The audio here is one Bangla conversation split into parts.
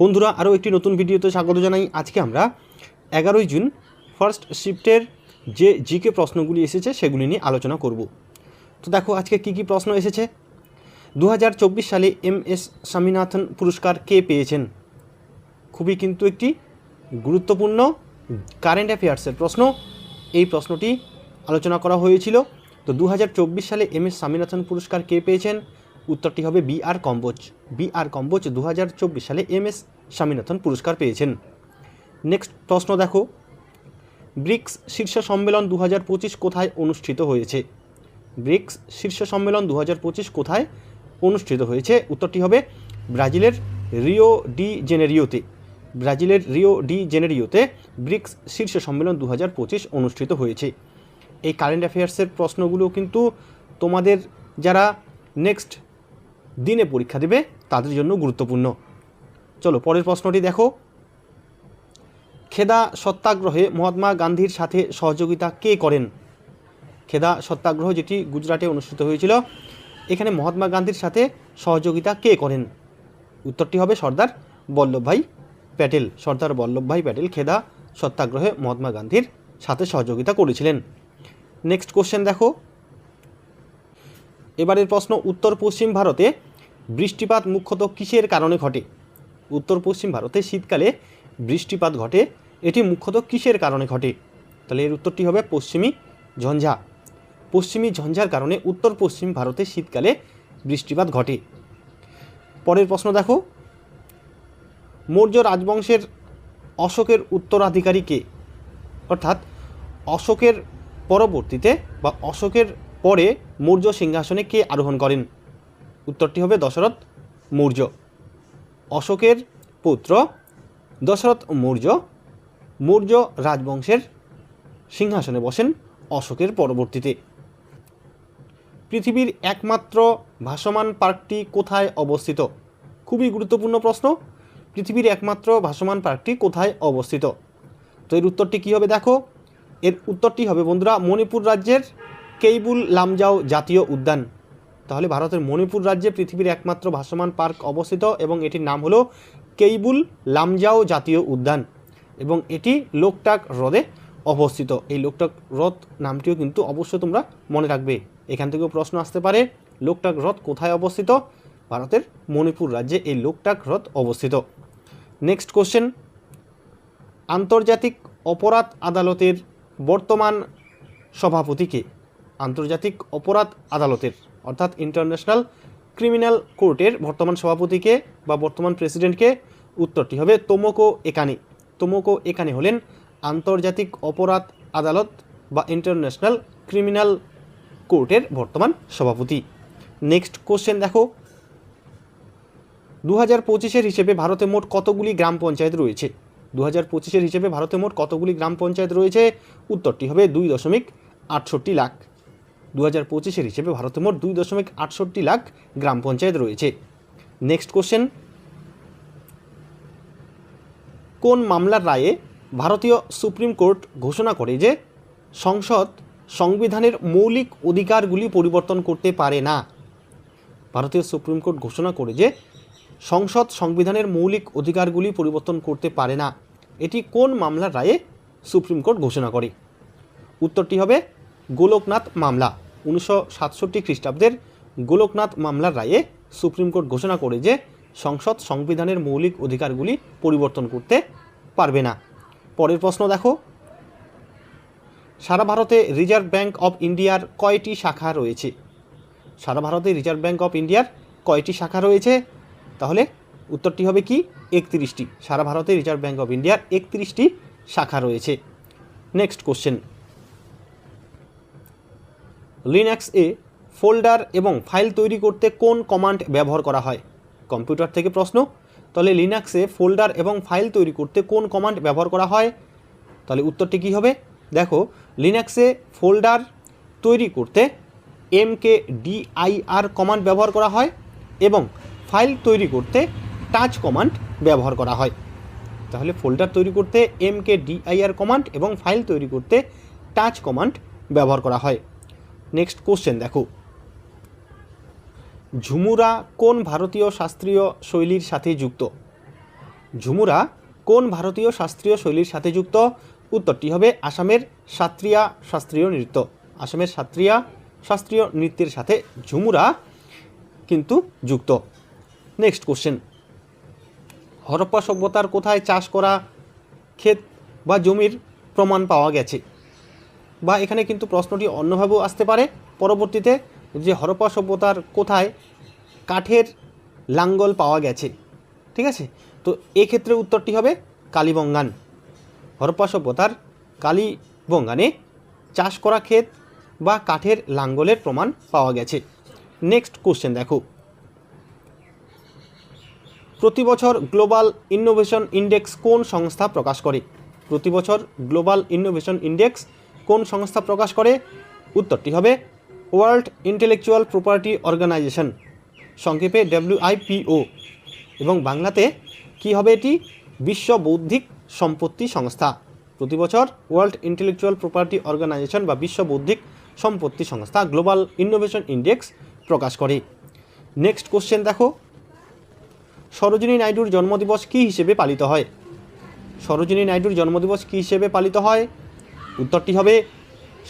বন্ধুরা, আরও একটি নতুন ভিডিওতে স্বাগত জানাই। আজকে আমরা এগারোই জুন ফার্স্ট শিফটের যে জিকে প্রশ্নগুলি এসেছে সেগুলি নিয়ে আলোচনা করব। তো দেখো, আজকে কি কি প্রশ্ন এসেছে? দু হাজার চব্বিশ সালে এম এস স্বামীনাথন পুরস্কার কে পেয়েছেন? খুবই কিন্তু একটি গুরুত্বপূর্ণ কারেন্ট অ্যাফেয়ার্সের প্রশ্ন। এই প্রশ্নটি আলোচনা করা হয়েছিল। তো দু হাজার চব্বিশ সালে এম এস স্বামীনাথন পুরস্কার কে পেয়েছেন? উত্তরটি হবে বি আর কম্বোজ। বি আর কম্বোজ দু হাজার চব্বিশ সালে এম এস স্বামীনাথন পুরস্কার পেয়েছেন। নেক্সট প্রশ্ন দেখো। ব্রিক্স শীর্ষ সম্মেলন দু হাজার পঁচিশ কোথায় অনুষ্ঠিত হয়েছে? ব্রিক্স শীর্ষ সম্মেলন দু হাজার পঁচিশ কোথায় অনুষ্ঠিত হয়েছে? উত্তরটি হবে ব্রাজিলের রিও ডি জেনেরিওতে। ব্রাজিলের রিও ডি জেনেরিওতে ব্রিক্স শীর্ষ সম্মেলন দু হাজার পঁচিশ অনুষ্ঠিত হয়েছে। এই কারেন্ট অ্যাফেয়ার্সের প্রশ্নগুলো কিন্তু তোমাদের যারা নেক্সট দিনে পরীক্ষা দেবে, তাদের জন্য গুরুত্বপূর্ণ। চলো, পরের প্রশ্নটি দেখো। খেদা সত্যাগ্রহে মহাত্মা গান্ধীর সাথে সহযোগিতা কে করেন? খেদা সত্যাগ্রহ, যেটি গুজরাটে অনুষ্ঠিত হয়েছিল, এখানে মহাত্মা গান্ধীর সাথে সহযোগিতা কে করেন? উত্তরটি হবে সর্দার বল্লভভাই প্যাটেল। সর্দার বল্লভভাই প্যাটেল খেদা সত্যাগ্রহে মহাত্মা গান্ধীর সাথে সহযোগিতা করেছিলেন। নেক্সট কোশ্চেন দেখো। এবারের প্রশ্ন, উত্তর পশ্চিম ভারতে বৃষ্টিপাত মুখ্যত কিসের কারণে ঘটে? উত্তর পশ্চিম ভারতে শীতকালে বৃষ্টিপাত ঘটে, এটি মুখ্যত কিসের কারণে ঘটে? তাহলে এর উত্তরটি হবে পশ্চিমী ঝঞ্ঝা। পশ্চিমী ঝঞ্ঝার কারণে উত্তর পশ্চিম ভারতে শীতকালে বৃষ্টিপাত ঘটে। পরের প্রশ্ন দেখো। মৌর্য রাজবংশের অশোকের উত্তরাধিকারী কে? অর্থাৎ অশোকের পরবর্তীতে বা অশোকের পরে মৌর্য সিংহাসনে কে আরোহণ করেন? উত্তরটি হবে দশরথ মৌর্য। অশোকের পুত্র দশরথ মৌর্য। মৌর্য রাজবংশের সিংহাসনে বসেন অশোকের পরবর্তীতে। পৃথিবীর একমাত্র ভাসমান পার্কটি কোথায় অবস্থিত? খুবই গুরুত্বপূর্ণ প্রশ্ন। পৃথিবীর একমাত্র ভাসমান পার্কটি কোথায় অবস্থিত? তো এর উত্তরটি কী হবে দেখো? এর উত্তরটি হবে বন্ধুরা মণিপুর রাজ্যের কেইবুল লামজাও জাতীয় উদ্যান। তাহলে ভারতের মণিপুর রাজ্যে পৃথিবীর একমাত্র ভাসমান পার্ক অবস্থিত এবং এটির নাম হলো কেইবুল লামজাও জাতীয় উদ্যান এবং এটি লোকটাক হ্রদে অবস্থিত। এই লোকটাক হ্রদ নামটিও কিন্তু অবশ্যই তোমরা মনে রাখবে। এখান থেকেও প্রশ্ন আসতে পারে, লোকটাক হ্রদ কোথায় অবস্থিত? ভারতের মণিপুর রাজ্যে এই লোকটাক হ্রদ অবস্থিত। নেক্সট কোশ্চেন, আন্তর্জাতিক অপরাধ আদালতের বর্তমান সভাপতিকে আন্তর্জাতিক অপরাধ আদালতের, অর্থাৎ ইন্টারন্যাশনাল ক্রিমিনাল কোর্টের বর্তমান সভাপতিকে বা বর্তমান প্রেসিডেন্টকে উত্তরটি হবে তোমোকো একানি। তোমোকো একানি হলেন আন্তর্জাতিক অপরাধ আদালত বা ইন্টারন্যাশনাল ক্রিমিনাল কোর্টের বর্তমান সভাপতি। নেক্সট কোশ্চেন দেখো। দু হাজার পঁচিশের হিসেবে ভারতে মোট কতগুলি গ্রাম পঞ্চায়েত রয়েছে? দু হাজার পঁচিশের হিসেবে ভারতে মোট কতগুলি গ্রাম পঞ্চায়েত রয়েছে? উত্তরটি হবে দুই দশমিক আটষট্টি লাখ। দু হাজার পঁচিশের হিসেবে ভারতে মোট দুই দশমিক আটষট্টি লাখ গ্রাম পঞ্চায়েত রয়েছে। নেক্সট কোশ্চেন কোন মামলার রায়ে ভারতীয় সুপ্রিম কোর্ট ঘোষণা করে যে সংসদ সংবিধানের মৌলিক অধিকারগুলি পরিবর্তন করতে পারে না? ভারতীয় সুপ্রিম কোর্ট ঘোষণা করে যে সংসদ সংবিধানের মৌলিক অধিকারগুলি পরিবর্তন করতে পারে না। এটি কোন মামলার রায়ে সুপ্রিম কোর্ট ঘোষণা করে? উত্তরটি হবে গোলকনাথ মামলা। উনিশশো সাতষট্টি খ্রিস্টাব্দের গোলকনাথ মামলার রায়ে সুপ্রিম কোর্ট ঘোষণা করে যে সংসদ সংবিধানের মৌলিক অধিকারগুলি পরিবর্তন করতে পারবে না। পরের প্রশ্ন দেখো। সারা ভারতে রিজার্ভ ব্যাঙ্ক অফ ইন্ডিয়ার কয়টি শাখা রয়েছে? সারা ভারতে রিজার্ভ ব্যাঙ্ক অফ ইন্ডিয়ার কয়টি শাখা রয়েছে? তাহলে উত্তরটি হবে কি? একত্রিশটি। সারা ভারতে রিজার্ভ ব্যাঙ্ক অফ ইন্ডিয়ার একত্রিশটি শাখা রয়েছে। Next question. লিনাক্স এ ফোল্ডার এবং ফাইল তৈরি করতে কোন কমান্ড ব্যবহার করা হয়? কম্পিউটার থেকে প্রশ্ন। তাহলে লিনাক্সে ফোল্ডার এবং ফাইল তৈরি করতে কোন কমান্ড ব্যবহার করা হয়? তাহলে উত্তরটি কী হবে? দেখো লিনাক্সে ফোল্ডার তৈরি করতে এম কে ডিআইআর কমান্ড ব্যবহার করা হয় এবং ফাইল তৈরি করতে টাচ কমান্ড ব্যবহার করা হয়। তাহলে ফোল্ডার তৈরি করতে এম কে ডিআইআর কমান্ড এবং ফাইল তৈরি করতে টাচ কমান্ড ব্যবহার করা হয়। নেক্সট কোশ্চেন দেখো। ঝুমুরা কোন ভারতীয় শাস্ত্রীয় শৈলীর সাথে যুক্ত? ঝুমুরা কোন ভারতীয় শাস্ত্রীয় শৈলীর সাথে যুক্ত? উত্তরটি হবে আসামের সাত্রিয়া শাস্ত্রীয় নৃত্য। আসামের সাত্রিয়া শাস্ত্রীয় নৃত্যের সাথে ঝুমুরা কিন্তু যুক্ত। নেক্সট কোশ্চেন হরপ্পা সভ্যতার কোথায় চাষ করা ক্ষেত বা জমির প্রমাণ পাওয়া গেছে? বা এখানে কিন্তু প্রশ্নটি অন্যভাবেও আসতে পারে। পরবর্তীতে যে হরপ্পা সভ্যতার কোথায় কাঠের লাঙ্গল পাওয়া গেছে, ঠিক আছে? তো এক্ষেত্রে উত্তরটি হবে কালীবঙ্গান। হরপ্পা সভ্যতার কালীবঙ্গানে চাষ করা ক্ষেত বা কাঠের লাঙ্গলের প্রমাণ পাওয়া গেছে। নেক্সট কোশ্চেন দেখো। প্রতি বছর গ্লোবাল ইনোভেশন ইন্ডেক্স কোন সংস্থা প্রকাশ করে? প্রতি বছর গ্লোবাল ইনোভেশন ইন্ডেক্স কোন সংস্থা প্রকাশ করে? উত্তরটি হবে ওয়ার্ল্ড ইন্টেলেকচুয়াল প্রপার্টি অর্গানাইজেশন। সংক্ষেপে ডব্লিউআইপিও এবং বাংলাতে কি হবে এটি? বিশ্ব বৌদ্ধিক সম্পত্তি সংস্থা। প্রতি বছর ওয়ার্ল্ড ইন্টেলেকচুয়াল প্রপার্টি অর্গানাইজেশন বা বিশ্ব বৌদ্ধিক সম্পত্তি সংস্থা গ্লোবাল ইনোভেশন ইন্ডেক্স প্রকাশ করে। নেক্সট কোশ্চেন দেখো। সরোজিনী নাইডুর জন্মদিবস কী হিসেবে পালিত হয়? সরোজিনী নাইডুর জন্মদিবস কী হিসেবে পালিত হয়? উত্তরটি হবে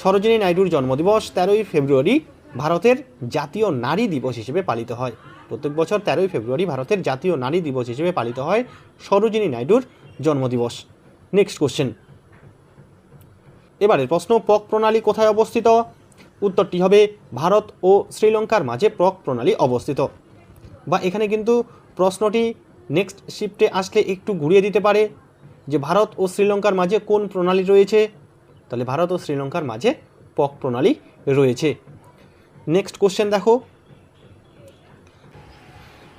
সরোজিনী নাইডুর জন্মদিবস, তেরোই ফেব্রুয়ারি ভারতের জাতীয় নারী দিবস হিসেবে পালিত হয়। প্রত্যেক বছর তেরোই ফেব্রুয়ারি ভারতের জাতীয় নারী দিবস হিসেবে পালিত হয় সরোজিনী নাইডুর জন্মদিবস। নেক্সট কোশ্চেন এবারের প্রশ্ন, পক প্রণালী কোথায় অবস্থিত? উত্তরটি হবে ভারত ও শ্রীলঙ্কার মাঝে পক প্রণালী অবস্থিত। বা এখানে কিন্তু প্রশ্নটি নেক্সট শিফটে আসলে একটু ঘুরিয়ে দিতে পারে যে ভারত ও শ্রীলঙ্কার মাঝে কোন প্রণালী রয়েছে? তাহলে ভারত ও শ্রীলঙ্কার মাঝে পক প্রণালী রয়েছে। নেক্সট কোশ্চেন দেখো।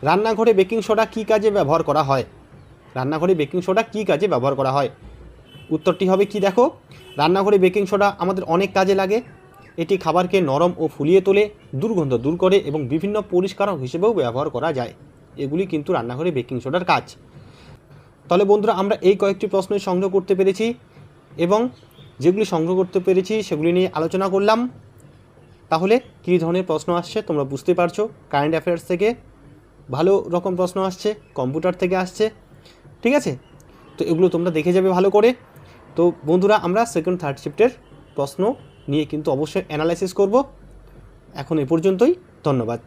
রান্নাঘরে বেকিং সোডা কী কাজে ব্যবহার করা হয়? রান্নাঘরে বেকিং সোডা কী কাজে ব্যবহার করা হয়? উত্তরটি হবে কি দেখো? রান্নাঘরে বেকিং সোডা আমাদের অনেক কাজে লাগে। এটি খাবারকে নরম ও ফুলিয়ে তোলে, দুর্গন্ধ দূর করে এবং বিভিন্ন পরিষ্কারক হিসেবেও ব্যবহার করা যায়। এগুলি কিন্তু রান্নাঘরে বেকিং সোডার কাজ। তাহলে বন্ধুরা, আমরা এই কয়েকটি প্রশ্নই সংগ্রহ করতে পেরেছি এবং যেগুলি সংগ্রহ করতে পেরেছি, সেগুলি নিয়ে আলোচনা করলাম। তাহলে কী ধরনের প্রশ্ন আসছে তোমরা বুঝতে পারছ। কারেন্ট অ্যাফেয়ার্স থেকে ভালো রকম প্রশ্ন আসছে কম্পিউটার থেকে আসছে। ঠিক আছে? তো এগুলো তোমরা দেখে যাবে ভালো করে। তো বন্ধুরা, আমরা সেকেন্ড থার্ড শিফটের প্রশ্ন নিয়ে কিন্তু অবশ্যই অ্যানালাইসিস করব। এখন এ পর্যন্তই। ধন্যবাদ।